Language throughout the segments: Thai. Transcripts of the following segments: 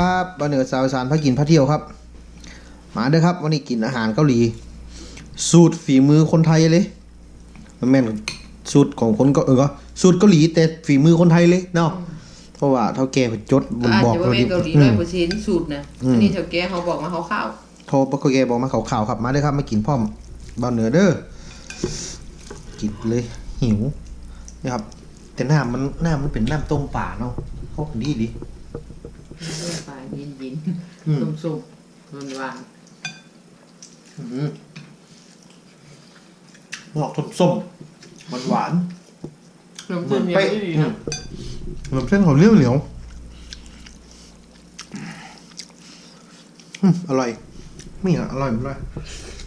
ดีครับบ้านเหนือสาวอีสานพากินพาเที่ยวครับ มาเด้อครับ วันนี้กินอาหารเกาหลี สูตรฝีมือคนไทยเลยมันแม่นสูตรของคนก็เออก็สูตรเกาหลีแต่ฝีมือคนไทยเลยเนาะเพราะว่าเท่าแก่เพิ่นจดบนอาจบอกจะว่าเป็นเกาหลีอืร้อยมเปอร์เซ็นต์สูตรนะอืมอันนี้เท่าแกเขาบอกมาเขาข้าวโทรปกแกบอกมาข่าวๆครับมาเด้อครับมากินพร้อมบ้านเหนือเด้อกินเลยหิวนี่ครับแต่น้ำมันน้ำมันเป็นน้ำต้มป่าเนาะเขาดีดี เรื่องปลายินยินอืมส้มส้มหวานหวานอืมหอกส้มๆหวานๆๆน้ำส้มยังไม่ดีนะเหมือนเส้นของเหนียวเหนียวอืมอร่อยไม่อะอร่อยไม่ได้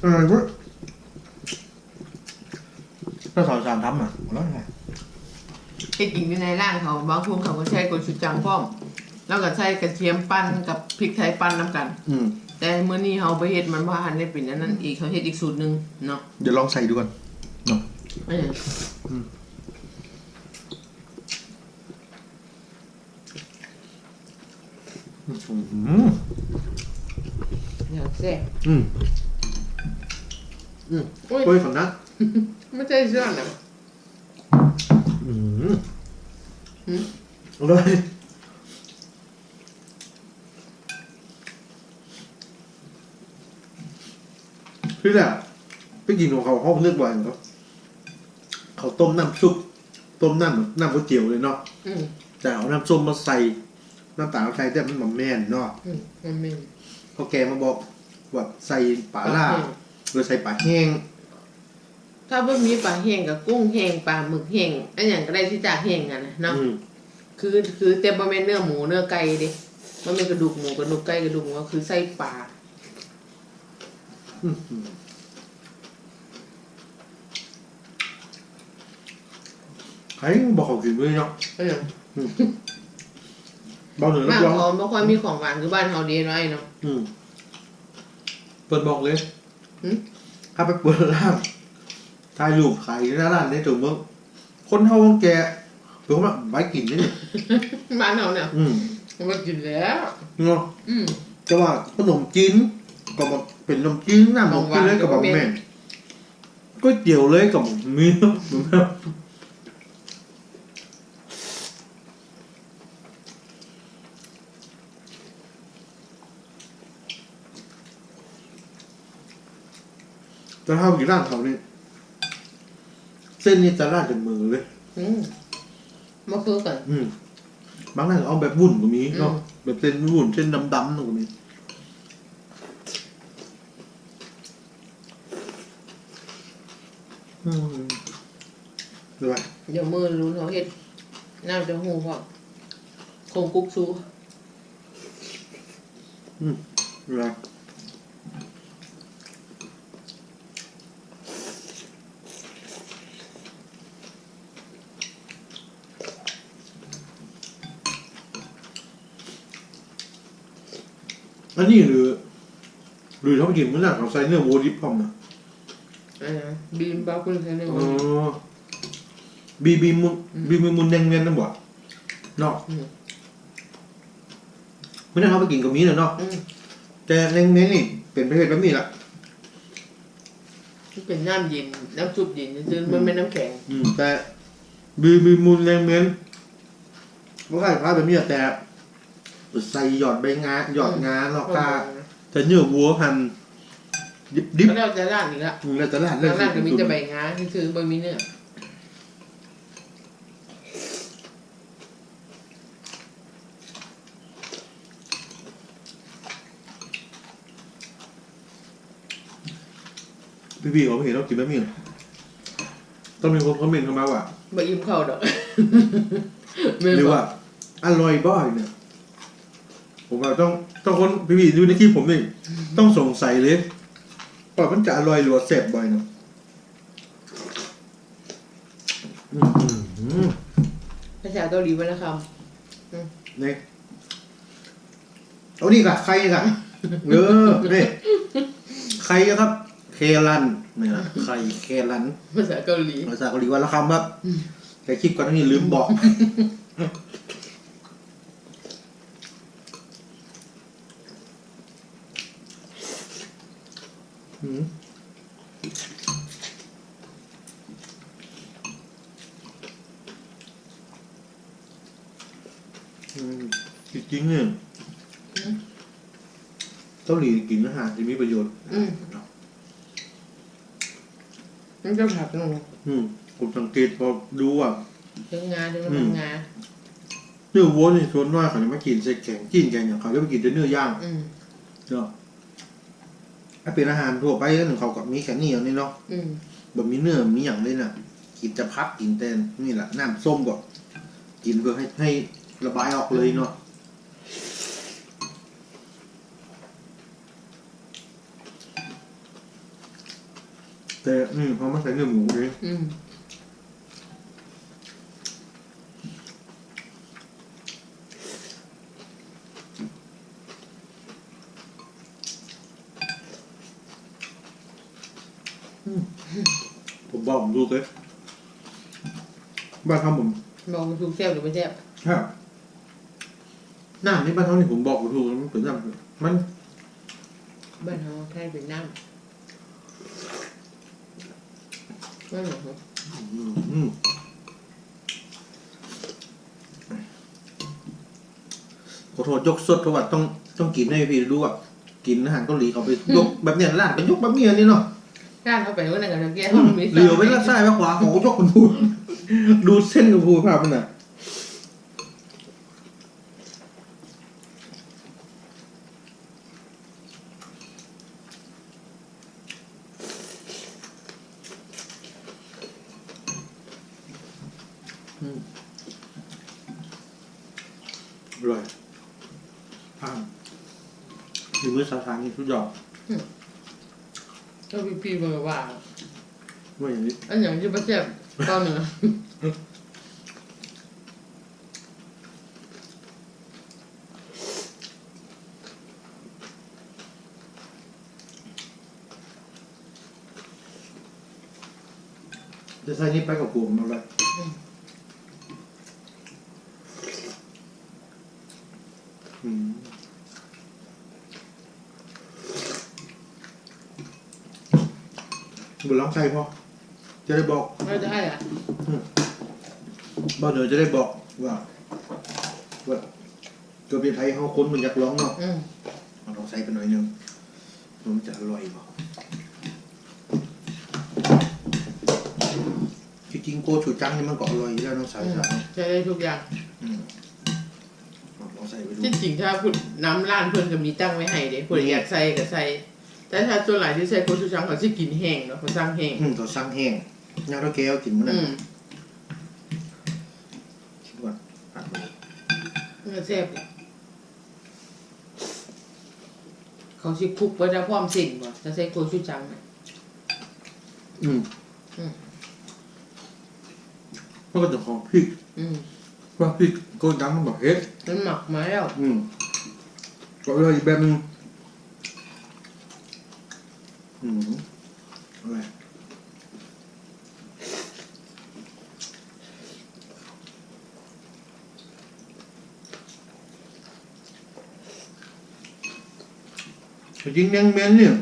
อร่อยเว้ยถ้าสาวสามทำอะอร่อยไงไอ้กินอยู่ในร่างเขาบางคนเขาก็ใช้กดชุดจังพร้อม แล้วก็ใช้กระเทียมปั้นกับพริกไทยปั้นน้ำกัน อืมแต่เมื่อนี้เขาไปเฮ็ดมันว่าหันได้เป็นอันนั้นอีกเขาเฮ็ดอีกสูตรหนึ่งเนาะเดี๋ยวลองใส่ดูก่อนเนาะเอออืมเดี๋ยวแซ่บอืมอืมอุ้ยเฮ้ยฝันนะไม่ใช่เชื่อนะอืมหืมอร่อย พี่แหละไปกินของเขาห้องเลือกบ่อยเหรอเขาต้มน้ำซุปต้มน้ำน้ำก๋วยเตี๋ยวเลยเนาะอืมแต่เอาน้ำส้มมาใส่น้ำตาลใส่แต่มันหม่แม่นเนาะอืมมันไม่พอแกมาบอกว่าใส่ปลาล่าปลาแห้งหรือใส่ปลาแห้งถ้าเพิ่มมีปลาแห้งกับกุ้งแห้งปลาหมึกแห้งอันอย่างก็ได้ที่จากแห้งกันนะเนาะอืมคือคือแต่บ่แม่นเนื้อหมูเนื้อไก่เดิมันเป็นกระดูกหมูกระดูกไก่กระดูกหมูก็คือไส้ปลาอืม ใครบอกเขากินด้วยเนาะเออเบาเหนือรับบ้านรองเขาไม่ค่อยมีของหวานคือบ้านเขาเดีน้อยเนาะอืมเปิดบอกเลยหึถ้าไปเปิดร้านถ่ายรูปขายหน้าร้านได้ถูกมั้งคนเท่าแกถูกมั้ยไว้กินได้เนี่ยบ้านเขาเนี่ยอืม มันกินแล้วเนาะ อืมจะว่าขนมจีนก็บอก เป็นขนมจีนน้ำขนมจีนเลยกับบอกแม่นก๋วยเตี๋ยวเลยกับมีเนาะแต่ถ้ากินร้านเขาเนี่ยเส้นนี่จะราดจากมือเลย อืมมาคือกัน อืม บางร้านเอาแบบวุ่นก็มีเนาะอืมแบบเส้นวุ่นเส้นดำๆก็มีอืม ดูว่าเดี๋ยวมือรู้เขาเฮ็ดน้ำจะหูพอคงกุ๊กซูดูว่าอันนี้หรือ หรือเขาไปกินเมื่อไหร่เขาใส่เนื้อวัวดิบพร้อมนะอ่า บีมบ้าคุณใช่ไหมอ๋อบีบีมุนบีบีมุนแดงเนียนนั่นบ่เนาะอืมเมื่อนั้นเขาไปกินกับมีน่ะเนาะอืมแต่แดงเนียนนี่เป็นประเภทแบบนี้ละมันเป็นน้ำเย็นน้ำซุปเย็นจนมันไม่น้ำแข็งอืมแต่บีบีมุนแดงเนียนมันก็คล้ายๆแบบนี้อะแต่ใส่หยอดใบงาหยอดงาเนาะกาแต่เนื้อวัวหั่น ดิบดิบก็แล้วจะร้านอีกละๆแล้วแต่ละร้านร้านก็มีแต่ใบงาที่ซื้อบะมีเนื้อพี่พี่เขาไม่เห็นเรากินแบบนี้หรอต้องมีคนคอมเมนต์เข้ามาว่าบะอิ่มเข้าดอกหรือว่า อร่อยบ่อยเนี่ย ผมว่าต้องต้องคนพี่พี่ดูในคลิปผมนี่ต้องสงสัยเลย ว่ามันจะอร่อยหรือว่าแซ่บบ่อยเนาะอืมอืมอืมภาษาเกาหลีวรรณคเนี่ยเอานี่กะใครกะเออนี่ใครครับ เคลันนี่นะใครเคลันำภาษาเกาหลี ภาษาเกาหลีวันละคำครับแต่คลิปก่อนหน้านี้ลืมบอก อืมอืมจริงเนี่ยเกาหลีกินอาหารที่มีประโยชน์อืมมันจะผักหนูอืมผมสังเกตพอดูอะถึงงานถึงอืมทำงานเนื้อวัวนี่ส่วนน้อยเขาจะไมากินใส่แกงกินแกงอย่างเขาจะไปกินแต่เนื้อย่างอืม เนาะ ถ้าเป็นอาหารทั่วไปก็หนึ่งเขากับมีแค่นี้อย่างนี้เนาะอืมแบบมีเนื้อมีอย่างเลยน่ะกินจะพัดกินแตนนี่แหละน้ำส้มก็กินเพื่อให้ให้ระบายออกเลยเนาะแต่อืมเขาไม่ใส่เนื้อหมูเองอืมผมบอกผมดูเลยบ้านทำผม บอกมันถูกแซ่บหรือไม่แซ่บครับหน้านี่บ้านเขานี่ผมบอกผมถูกมันเป็นน้ำมันบ้านเราแค่เป็นน้ำไม่เหรอครับอืมขอโทษยกสดเพราะว่าต้องต้องกินให้พี่ดูอะกินอาหารเกาหลีเขาไปยกแบบเนี้ยร้านไปยกแบบเนี้ยนี่เนาะร้านเขาไปว่าไหนกันตะเกียบอืมมันมีเหลียวไปด้านซ้ายไปขวาเขาก็ยกคนพูดดูเส้นกับพูภาพมันน่ะอืมอร่อยผ่านมีมือสา ทางนี่ทุกอย่างก็พี่พี่ๆบอกว่า ว่าอย่างนี้อันอย่างที่ไม่แซ่บตอนหนึ่งจะใส่นี่ไปกับผมเอาเลย บุญร้องใส่พอจะได้บอกไม่ได้อะบ้านเดี๋ยวจะได้บอกว่าว่าตัวเป็นไทยเขาค้นมันอยากร้องเนาะอืมเอาลองใส่ไปหน่อยหนึงมันจะอร่อยบ่จริงๆโกชูจังนี่มันก็อร่อยอยู่แล้วน้องสายสาวใช้ได้ทุกอย่างอืมเอาลองใส่ไปดูที่จริงถ้าพูดน้ำร้านเพื่อนก็มีตั้งไว้ให้เด็กผู้ใดอยากใส่ก็ใส่ แต่ถ้าส่วนหลายที่ใส่โคชูชังเขาจะกินแห้งเนาะเขาสร้างแห้งอืมตัวสั่งแห้งยาตะแก้วกินมันอืนั่นมคิดว่าอัดไปเนื้อแซ่บเลยเขาชิคลุกไว้จะพร้อมสิ่งบ่จะใส่โคชูจังน่ะอืมอืมมันก็จะของพริกอืมว่าพริกโกดังมันแบบเฮ็ดมันหมักมาแล้วอืมก็อร่อยอีกแบบหนึง อืมอะไรจริงๆแมงเมนเนี่ย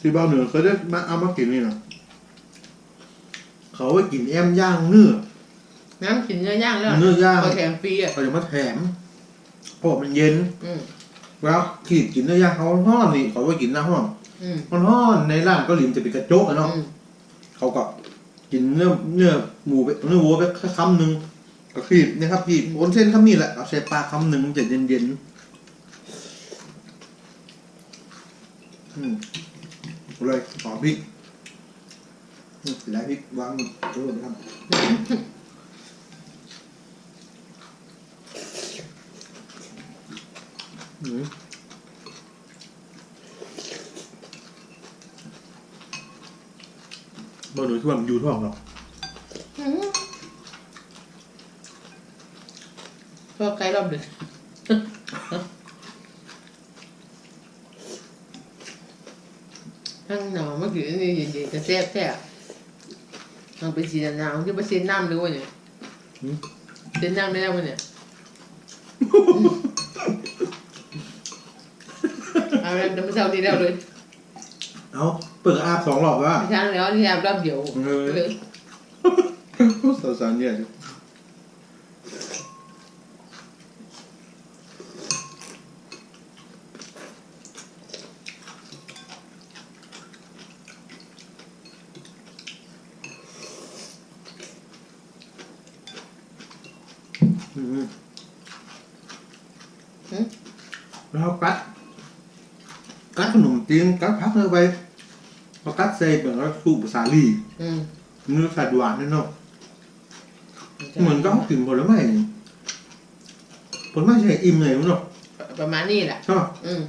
ที่บ้านเหนือเคยได้มาเอามากินนี่นะเขาไปกินแอมย่างเนื้อ น้ำกินเนื้อย่างแล้วเนื้อย่างเขาแถมฟรีอะเขาจะมาแถมเพราะว่ามันเย็น อืม แล้วขีดกินเนื้อย่างเขาห้อนนี่เขาไปกินหน้าห้องอื มมันห้อนในร้านเก็หลิมจะเป็นกระจกอะเนาะอืมเขาก็กินเนื้อเนื้อหมูไปเนื้อวัวไปแค่คำหนึ่งก็ขีดนะครับขีดโอนเส้นคำนี้แหละเอาใส่ปลาคำหนึ่งจะเย็นเย็นๆอืมเลยหอมพริกอืมแล้วพริกวางตัวนะครับอืม บ่หนูช่วงอยู่ท้องหรอกก็ไกลรอบเดือนทั้งหนาวเมื่อกี้นี่เย็นๆจะแซ่บแซ่บลองไปสีนาวที่ไปเซ็นน้ำดูวะเนี่ยหืมเซ็นน้ำไม่ได้วะเนี่ยเอาแล้วจะไม่เศร้าดีแล้วเลย เอาเปิดอาบสองรอบว่าไม่ใช่แล้วที่อาบรอบเดียวเออ เลยสาวสารเนี่ยอืมหึแล้วกัดกัด ขนมจีนกัดพักเลยไปพอกัดเซเหมือนกับสูบสาลีอืมเนื้อสัตว์หวานนั่นเนาะเหมือนก็เขากินผลไม้นี่ผลไม้ใช่อิ่มเลยเนาะประมาณนี้แหละใช่ปะอืม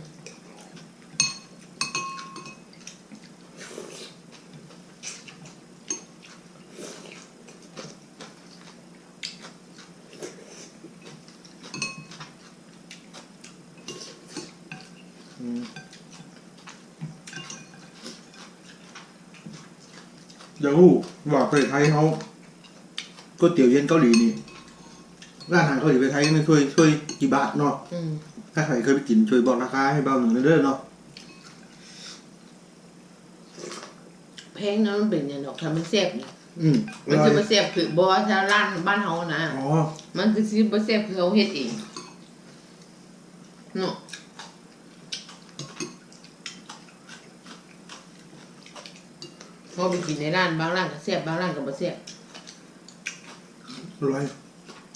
เดี๋ยวรู้ว่าประเทศไทยเขาก๋วยเตี๋ยวเย็นเกาหลีนี่ร้านอาหารเกาหลีประเทศไทยนี่ช่วยช่วยกี่บาทเนาะอืมถ้าใครเคยไปกินช่วยบอกราคาให้เบาหนึ่งเด้อเนาะเพลงนั้นมันเป็นอย่างดอกทำมันแซ่บนี่อืมมันจะมาแซ่บคือบ่ถ้าร้านบ้านเฮานะ อ๋อ มันคือสิบ่แซ่บคือเขาเฮ็ดเองเนาะ พอไปกินในร้านบางร้านก็แซ่บบางร้านก็บ่แซ่บอร่อย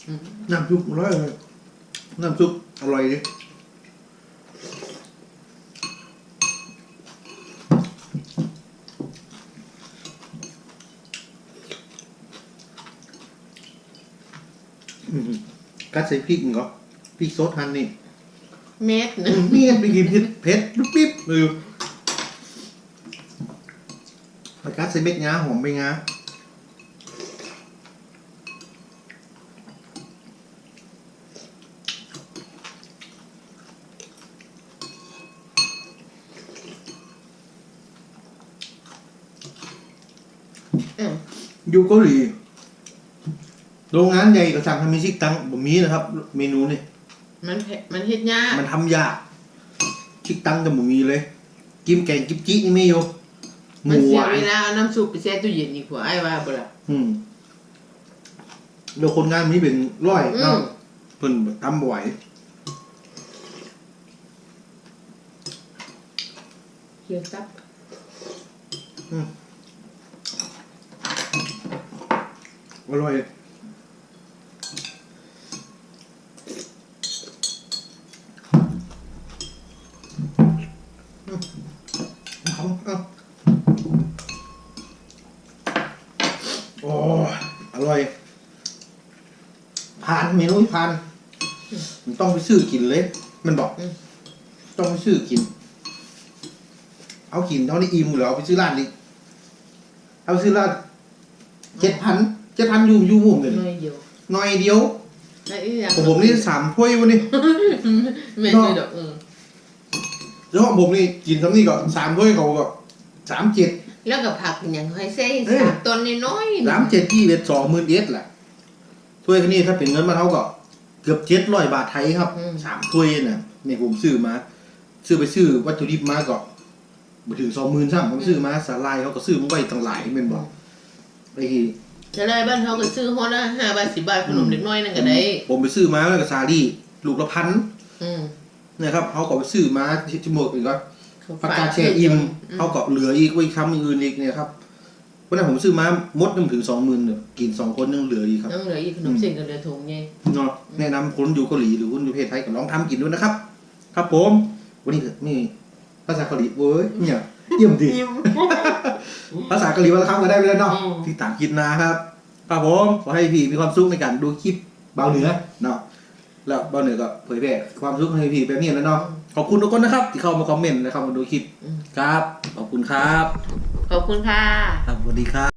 อืมน้ำซุปอร่อยเลยน้ำซุปอร่อยดิอืมกัดใส่พริกเหรอพริกซดหั่นนี่ เม็ดหนึงเมียไปกินเผ็ดเผ็ดลุกปิ๊บเลยไปกัด ใส่เม็ดงาหอมไปงาอยู่เกาหลีโรงงานใหญ่ก็สั่งทำมิชิกตังบ่มีนะครับ เมนูนี่มันเผ็ดมันเฮ็ดยากมันทำยากชิกตังจะบ่มีเลย กิมแกงกิมจินี่ไม่อยู่ หมันมูเสีหยวานเวลาเอาน้ำซุปไปแช่ตู้เย็นอีกว่าไอ้ว่าบ่ล่ะ อืมเดี๋ยวคนงานมันนี่เป็นร้อยอืม เนาะเพิ่นทำบ่ไหวเคี่ยวซับอร่อย มันต้องไปซื้อกินเลย มันบอก ต้องไปซื้อกิน เอากินเท่านี้อิ่มหรือเอาไปซื้อร้านนี้เอาไปซื้อร้านเจ็ดพันเจ็ดพันอยู่อยู่มุมเลยน้อยเดียวหน่อยเดียวแล้วอีกอย่างของผมนี่สามถ้วยวันนี้แม่นเลยดอกเออแล้วของผมนี่กินซ้ำนี่ก็สามถ้วยเขาก็สามเจ็ดแล้วก็ผักอย่างให้ใส่เอ้ยสามต้นน้อยๆสามเจ็ดที่เอ็ดสองหมื่นเอ็ดแหละถ้วยคันนี้ถ้าเป็นเงินมาเท่าก็ เกือบเจ็ดร้อยบาทไทยครับสามถ้วยน่ะนี่ผมซื้อมา ซื้อไปซื้อวัตถุดิบมาก็มาถึงสองหมื่นซ้ำผมซื้อมาสาลายเขาก็ซื้อมาไว้ตั้งหลายเป็นบอกไอ้จะได้บ้านเขาก็ซื้อฮอดละห้าบาทสิบบาทขนมเด็กน้อยนั่นก็ได้ ผมไปซื้อมาแล้วก็ซาลี่ลูกละพันอืมนะครับเขาก็ไปซื้อมาที่จมูกอีกก็ เขาปากกาแช่อิ่มเขาก็เหลืออีกไว้คำอื่นอีกเนี่ยครับ วันนั้นผมซื้อมามดหนึ่งถึงสองหมื่นเนี่ยกินสองคนยังเหลืออีกครับยังเหลืออีกขนมเส้นกับเหลือถุงไงเนาะแนะนำคนอยู่เกาหลีหรือคนอยู่ประเทศไทยก็ลองทำกินดูนะครับ ครับผม วันนี้ก็นี่ภาษาเกาหลีเว้ยเนี่ยเยี่ยมดีภาษาเกาหลีวันละครั้งก็ได้ไปแล้วเนาะที่ต่างกินนะครับครับผมขอให้พี่มีความสุขในการดูคลิปเบาเหนือเนาะแล้วเบาเหนือก็เผยแพร่ความสุขให้พี่แบบนี้แล้วเนาะขอบคุณทุกคนนะครับ ที่เข้ามาคอมเมนต์และเข้ามาดูคลิปอืมครับขอบคุณครับ ขอบคุณค่ะ ครับสวัสดีครับ